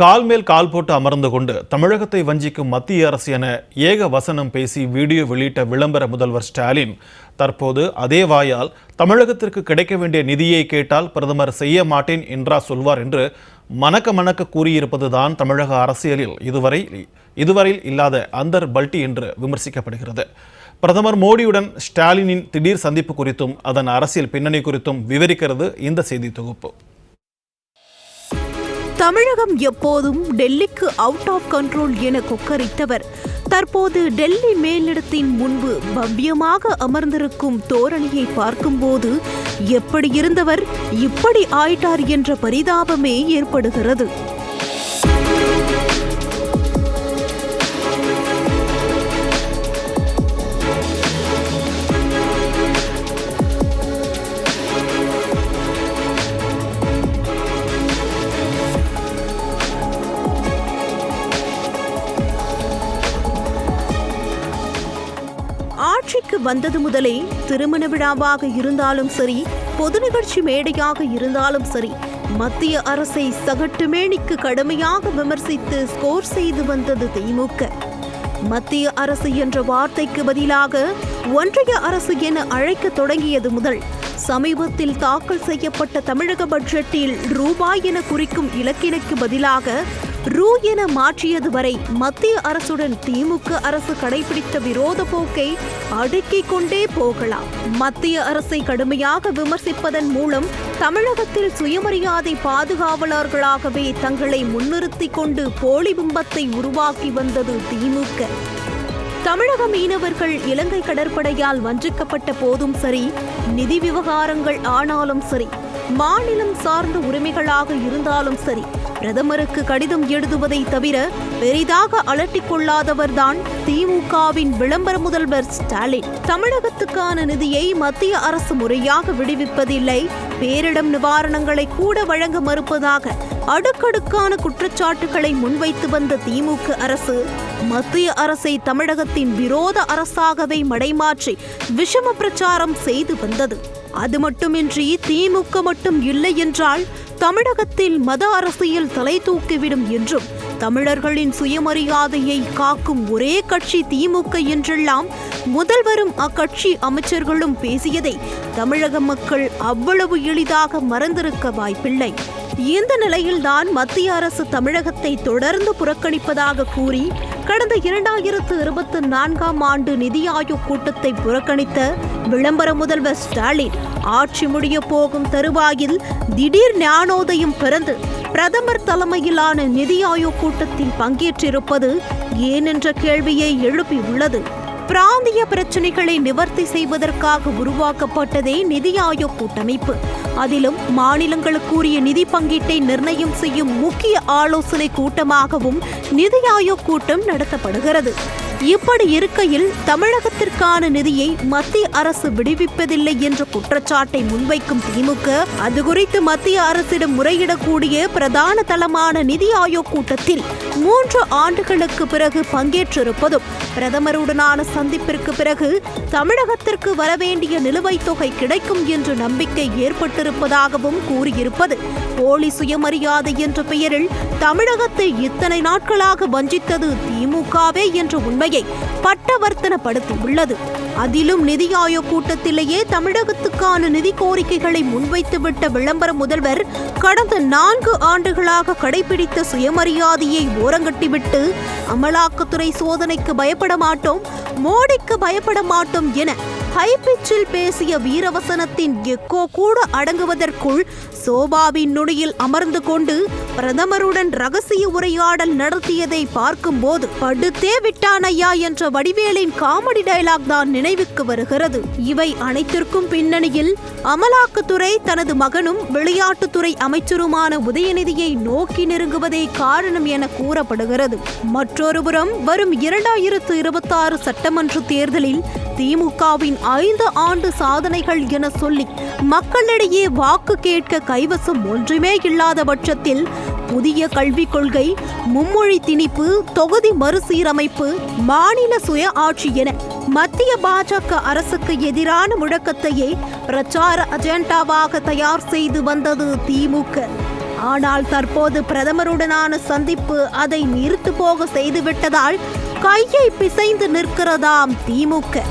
கால் மேல் கால் போட்டு அமர்ந்து கொண்டு தமிழகத்தை வஞ்சிக்கும் மத்திய அரசு என ஏக வசனம் பேசி வீடியோ வெளியிட்ட விளம்பர முதல்வர் ஸ்டாலின் தற்போது அதே வாயால் தமிழகத்திற்கு கிடைக்க வேண்டிய நிதியை கேட்டால் பிரதமர் செய்ய மாட்டேன் என்றா சொல்வார் என்று மணக்க மணக்க கூறியிருப்பதுதான் தமிழக அரசியலில் இதுவரை இதுவரையில் இல்லாத அந்தர் பல்டி என்று விமர்சிக்கப்படுகிறது. பிரதமர் மோடியுடன் ஸ்டாலினின் திடீர் சந்திப்பு குறித்தும் அதன் அரசியல் பின்னணி குறித்தும் விவரிக்கிறது இந்த செய்தி தொகுப்பு. தமிழகம் எப்போதும் டெல்லிக்கு அவுட் ஆஃப் கண்ட்ரோல் என கொக்கரித்தவர். தற்போது டெல்லி மேலிடத்தின் முன்பு பவ்யமாக அமர்ந்திருக்கும் தோரணியை பார்க்கும்போது எப்படி இருந்தவர்? இப்படி ஆயிட்டார் என்ற பரிதாபமே ஏற்படுகிறது. வந்தது முதலே திருமண விழாவாக இருந்தாலும் சரி பொது நிகழ்ச்சி மேடையாக இருந்தாலும் சரி மத்திய அரசை சகட்டு மேனிக்கு கடுமையாக விமர்சித்து ஸ்கோர் செய்து வந்தது திமுக. மத்திய அரசு என்ற வார்த்தைக்கு பதிலாக ஒன்றிய அரசு என அழைக்க தொடங்கியது முதல் சமீபத்தில் தாக்கல் செய்யப்பட்ட தமிழக பட்ஜெட்டில் ரூபாய் என குறிக்கும் இலக்கினுக்கு பதிலாக ரூ என மாற்றியது வரை மத்திய அரசுடன் திமுக அரசு கடைபிடித்த விரோத போக்கை அடுக்கிக் கொண்டே போகலாம். மத்திய அரசை கடுமையாக விமர்சிப்பதன் மூலம் தமிழகத்தில் சுயமரியாதை பாதுகாவலர்களாகவே தங்களை முன்னிறுத்திக் கொண்டு போலி பிம்பத்தை உருவாக்கி வந்தது திமுக. தமிழக மீனவர்கள் இலங்கை கடற்படையால் வஞ்சிக்கப்பட்ட போதும் சரி நிதி விவகாரங்கள் ஆனாலும் சரி மாநிலம் சார்ந்த உரிமைகளாக இருந்தாலும் சரி பிரதமருக்கு கடிதம் எழுதுவதை தவிர பெரிதாக அலட்டிக் கொள்ளாதவர்தான் திமுகவின் விளம்பர முதல்வர் ஸ்டாலின். தமிழகத்துக்கான நிதியை மத்திய அரசு முறையாக விடுவிப்பதில்லை. பேரிடம் நிவாரணங்களை கூட வழங்க மறுப்பதாக அடுக்கடுக்கான குற்றச்சாட்டுகளை முன்வைத்து வந்த திமுக அரசு மத்திய அரசை தமிழகத்தின் விரோத அரசாகவே மடைமாற்றி விஷம பிரச்சாரம் செய்து வந்தது. அது மட்டுமின்றி திமுக மட்டும் இல்லை என்றால் தமிழகத்தில் மத அரசியல் தலை தூக்கிவிடும் என்றும் தமிழர்களின் சுயமரியாதையை காக்கும் ஒரே கட்சி திமுக என்றெல்லாம் முதல்வரும் அக்கட்சி அமைச்சர்களும் பேசியதை தமிழக மக்கள் அவ்வளவு எளிதாக மறந்திருக்க வாய்ப்பில்லை. இந்த நிலையில்தான் மத்திய அரசு தமிழகத்தை தொடர்ந்து புறக்கணிப்பதாக கூறி கடந்த இரண்டாயிரத்து இருபத்தி நான்காம் ஆண்டு நிதி ஆயோக் கூட்டத்தை புறக்கணித்த விளம்பர முதல்வர் ஸ்டாலின் ஆட்சி முடிய போகும் தருவாயில் திடீர் ஞானோதயம் பிறந்து பிரதமர் தலைமையிலான நிதி ஆயோக் கூட்டத்தில் பங்கேற்றிருப்பது ஏன் என்ற கேள்வியை எழுப்பியுள்ளது. பிராந்திய பிரச்சினைகளை நிவர்த்தி செய்வதற்காக உருவாக்கப்பட்டதே நிதி ஆயோக் கூட்டமைப்பு. அதிலும் மாநிலங்களுக்குரிய நிதி பங்கீட்டை நிர்ணயம் செய்யும் முக்கிய ஆலோசனை கூட்டமாகவும் நிதி ஆயோக் கூட்டம் நடத்தப்படுகிறது. இப்படி இருக்கையில் தமிழகத்திற்கான நிதியை மத்திய அரசு விடுவிப்பதில்லை என்ற குற்றச்சாட்டை முன்வைக்கும் திமுக அது குறித்து மத்திய அரசிடம் முறையிடக்கூடிய பிரதான தளமான நிதி ஆயோக் கூட்டத்தில் மூன்று ஆண்டுகளுக்கு பிறகு பங்கேற்றிருப்பதும் பிரதமருடனான சந்திப்பிற்கு பிறகு தமிழகத்திற்கு வரவேண்டிய நிலுவைத் தொகை கிடைக்கும் என்ற நம்பிக்கை ஏற்பட்டிருப்பதாகவும் கூறியிருப்பது. போலி சுயமரியாதை என்ற பெயரில் தமிழகத்தை இத்தனை நாட்களாக வஞ்சித்தது திமுகவே என்ற உண்மை உண்மையை பட்டவர்த்தனப்படுத்தியுள்ளது. அதிலும் நிதி ஆயோக் கூட்டத்திலேயே தமிழகத்துக்கான நிதி கோரிக்கைகளை முன்வைத்துவிட்ட விளம்பர முதல்வர் கடந்த நான்கு ஆண்டுகளாக கடைபிடித்த சுயமரியாதையை ஓரங்கட்டிவிட்டு அமலாக்கத்துறை சோதனைக்கு பயப்பட மாட்டோம் மோடிக்கு பயப்பட மாட்டோம் என ஹைபிச்சில் பேசிய வீரவசனத்தின் எக்கோ கூட அடங்குவதற்குள் சோபாவின் நுனியில் அமர்ந்து கொண்டு பிரதமருடன் ரகசிய உரையாடல் நடத்தியதை பார்க்கும்போது படுத்தே விட்டானையா என்ற வடிவேலின் காமெடி டயலாக் தான் நினைவுக்கு வருகிறது. இவை அனைத்திற்கும் பின்னணியில் அமலாக்கத்துறை தனது மகனும் விளையாட்டுத்துறை அமைச்சருமான உதயநிதியை நோக்கி நெருங்குவதே காரணம் என கூறப்படுகிறது. மற்றொருபுறம் வரும் இரண்டாயிரத்து இருபத்தாறு சட்டமன்ற தேர்தலில் திமுகவின் ஐந்து ஆண்டு சாதனைகள் என சொல்லி மக்களிடையே வாக்கு கேட்க கைவசம் ஒன்றுமே இல்லாத பட்சத்தில் புதிய கல்விக் கொள்கை மும்மொழி திணிப்பு தொகுதி மறுசீரமைப்பு மாநில சுய ஆட்சி என மத்திய பாஜக அரசுக்கு எதிரான முழக்கத்தையே பிரச்சார அஜெண்டாவாக தயார் செய்து வந்தது திமுக. ஆனால் தற்போது பிரதமருடனான சந்திப்பு அதை நிறுத்து போக செய்துவிட்டதால் கையை பிசைந்து நிற்கிறதாம் திமுக.